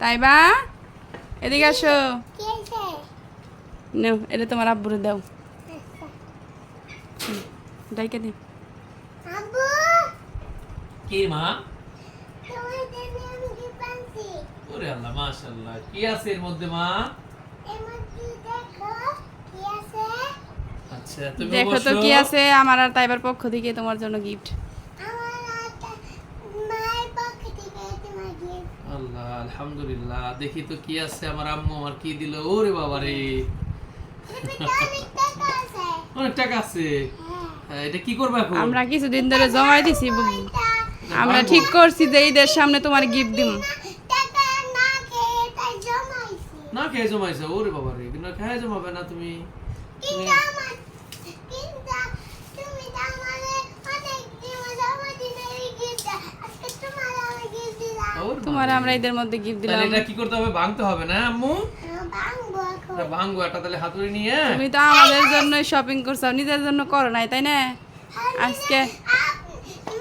তাই বা এদিকে আসো। নাও এটা তোমার আব্বুরে দাও। আচ্ছা। ডাইকে দিন আব্বু! কি মা? কি পাচ্ছি ওরে আল্লাহ মাশাআল্লাহ। কি আছে এর মধ্যে মা? দেখো আচ্ছা দেখো তো কি আছে আমার আর তাইবার পক্ষ থেকে তোমার জন্য গিফট আমার একটা মায়ের পক্ষ থেকে তোমার গিফট আল্লাহ আলহামদুলিল্লাহ দেখি তো কি আছে আমার আম্মু আমার কি দিল। ওরে বাবা রে। অনেক টাকা আছে। অনেক টাকা আছে হ্যাঁ এটা কি করবে এখন? আমরা কিছুদিন ধরে জমাই দিছি আমরা ঠিক করছি যে ঈদের সামনে তোমার গিফট দিব না খেয়ে জমাইছি। না ওরে বাবা রে। কিন্তু খেয়ে জমাবে না তুমি কিন্তু আমার কিন্তু তুমি তো আমারে অনেক দিন জমা দিনে গিফট আজকে তোমার আমি গিফট দিলাম ওর তোমার আমরা ঈদের মধ্যে গিফট তাহলে দিলাম। এটা কি করতে হবে? ভাঙতে হবে না আম্মু? হ্যাঁ, ভাঙবো এটা একটা তাহলে হাতুড়ি নিয়ে। তুমি তো আমাদের জন্য শপিং করছ নিজের জন্য করো নাই তাই না? আজকে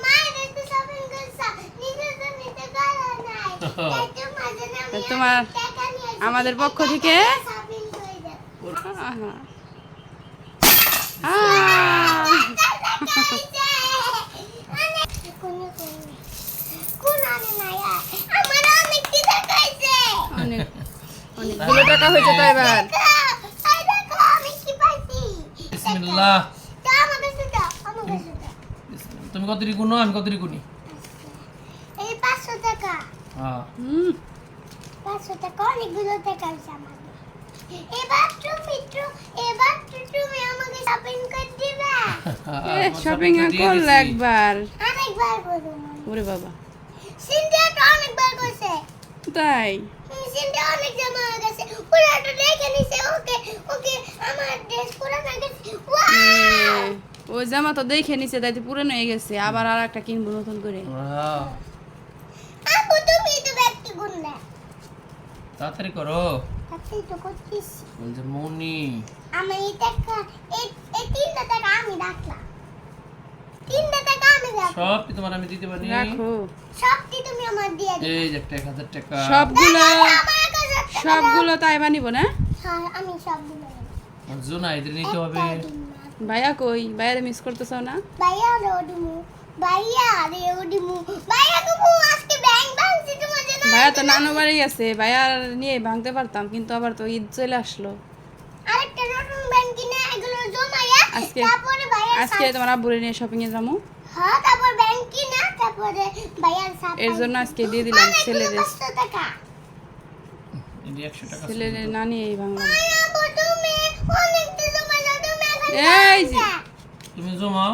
মায়ের একটু শপিং করছ নিজের জন্য তো করা নাই তাই তোমার জন্য তা আমি তোমার টাকা নিয়ে আমাদের পক্ষ থেকে শপিং করে দেব ওর- আহা। আহ, অনেক অনেকগুলো টাকা হয়েছে তো এবার। বিসমিল্লাহ। তুমি কতটি গুনো আমি কতটি গুনি হ্যাঁ। হুম, এবার তুমি এবার তুমি আমাকে শপিং করে দিবা। শপিং করল একবার। আরেকবার করুন ওরে বাবা। সিন্ধিয়া তো অনেকবার করছে তাই? সিন্ধিয়া অনেক জমা হয়ে গেছে। তো দেখে নিছে ওকে ওকে আমার ড্রেস পুরো না গেছে। ওয়াও! ওই জামা তো দেখে নিছে তাইতে পুরনো হয়ে গেছে। আবার আর একটা কিনবো নতুন করে। আপু তুমি তো ব্যক্তি গুন্ডা। তাড়াতাড়ি করো। তো বলছে মনি। আমি এই টাকা এই তিনটা টাকা আমি রাখলাম। তিনটা সব কি তোমার আমি দিতে পারি। রাখো। সবটি তুমি আমার দিয়ে দিও। এই যে একটা এক হাজার টাকা। সবগুলো সবগুলো তাই বানিব না? হ্যাঁ, আমি সবগুলো নেব। জোনা এদের নিতে হবে। ভাইয়া কই? ভাইয়ারে মিস করতেছ না? ভাইয়া রে ওডিমু ভাইয়া রে ওডিমু ভাইয়া তুমি আজকে ব্যাংক ভাঙছি তোমার জন্য ভাইয়া তো নানু বাড়ি আছে ভাইয়ার নিয়ে ভাঙতে পারতাম কিন্তু আবার তো ঈদ চলে আসলো। আরেকটা নতুন ব্যাংক কিনে এগুলো জমাইয়া আজকে- তারপরে ভাইয়া আজকে তোমার আব্বুরে নিয়ে শপিং এ যাব। হ্যাঁ এর জন্য আজকে দিয়ে দিলাম ছেলেদের। টাকা না নিয়েই ভাঙলাম ভাইয়া বো তুমি অনেক দিন জমাইছো তুমি এখন এই যে। তুমি জমাও।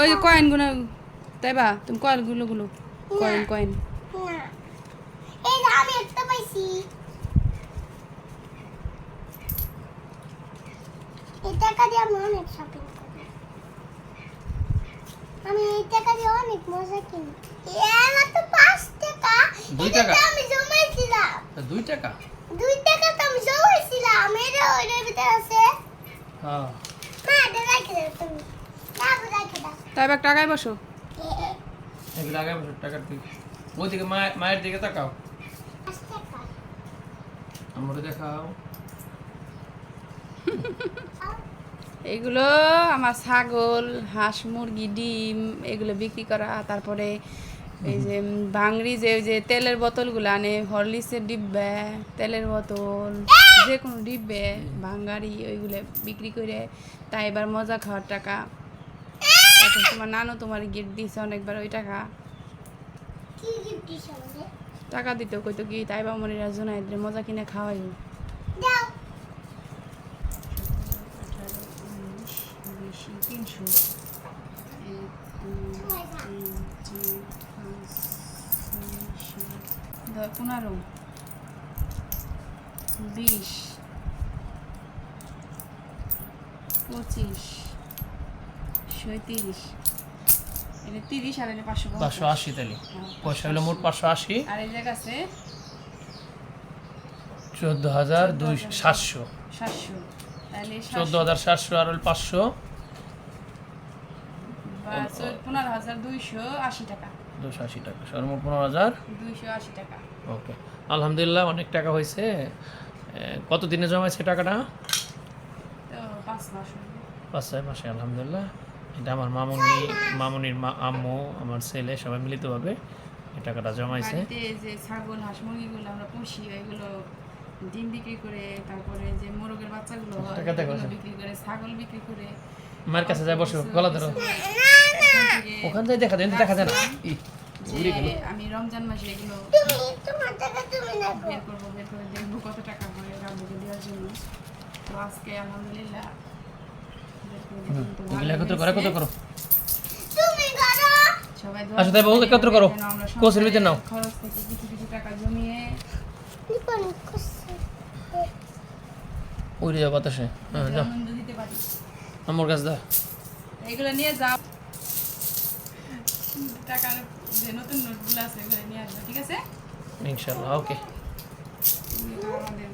ওই। কয়েনগুলো তাই বা? তুমি কয়েনগুলো গুলো। কয়েন কয়েন না। এই আমি একটা পাইছি। এই টাকা দিয়ে আমি অনেক শপিং করি। আমি এই টাকা দিয়ে অনেক মজা কিনি। এলা তো পাঁচ টাকা দুই টাকা? আমি জমাইছিলাম। তা দুই টাকা? দুই টাকা তো আমি জমাইছিলাম। এটা ওইটার ভিতরে আছে। হ্যাঁ। মা এটা রেখে দাও তুমি। তারপর রেখে দাও। তাই বা টাকায় বসো। এগুলো আগে বছর টাকার দিক। মায়ের মায়ের দিকে তাকাও। আমরা দেখাও। এগুলো আমার ছাগল হাঁস মুরগি ডিম এগুলো বিক্রি করা। তারপরে এই যে ভাংরি যে ওই যে তেলের বোতলগুলো আনে হরলিক্সের ডিব্বে তেলের বোতল যে কোনো ডিব্বে ভাঙ্গারি ওইগুলো বিক্রি করে তাই এবার মজা খাওয়ার টাকা। তোমার নানু তোমার গিফট দিয়েছে অনেকবার ওই টাকা। টাকা দিতে কইতো কি তাই বা মনিরা জোনাই দিলে মজা কিনে খাওয়াই দাও তিনশো এটা তিরিশ আর এটা পাঁচশো পাঁচশো আশি তাহলে। হ্যাঁ, পয়সা হলো মোট পাঁচশো আশি। আর এই জায়গা আছে? চোদ্দ হাজার দুই সাতশো। সাতশো। তাহলে চোদ্দ হাজার সাতশো আর হলো পাঁচশো। পনেরো হাজার দুইশো আশি টাকা। দুশো আশি টাকা সর্বমোট পনেরো হাজার? দুইশো আশি টাকা। ওকে। আলহামদুলিল্লাহ অনেক টাকা হয়েছে। কত দিনে জমাইছে টাকাটা? পাঁচ ছয় মাসে আলহামদুলিল্লাহ। এটা আমার মামুনি মামুনির মা আম্মু আমার ছেলে সবাই মিলিতভাবে এই টাকাটা জমাইছে। যে ছাগল হাঁস মুরগিগুলো আমরা পুষি এগুলো ডিম বিক্রি করে তারপরে যে মোরগের বাচ্চাগুলো বিক্রি করে ছাগল বিক্রি করে মায়ের কাছে যায় বসো গলা ধরো। ওখান থেকে দেখা যায় দেখা যায় না। আমি রমজান মাসে এগুলো তুমি তোমার টাকা তুমি রাখো বের করব বের করে দেখব কত টাকা রান্নাকে দেওয়ার জন্য। তো আজকে আলহামদুলিল্লাহ বের করে দেখলাম তো এগুলো ভালো একত্র করো একত্র করো। তুমি করো সবাই দোয়া আচ্ছা, তাই করবেন একত্র করো। কোচের ভিতরে নাও। খরচ থেকে কিছু কিছু টাকা জমিয়ে উড়ে যাও বাতাসে। হ্যাঁ যাও। আমার কাছে দাও এগুলো নিয়ে যাও। টাকার যে নতুন নোটগুলো আছে এগুলো নিয়ে আসবে ঠিক আছে? ইনশাল্লাহ ওকে। আমাদের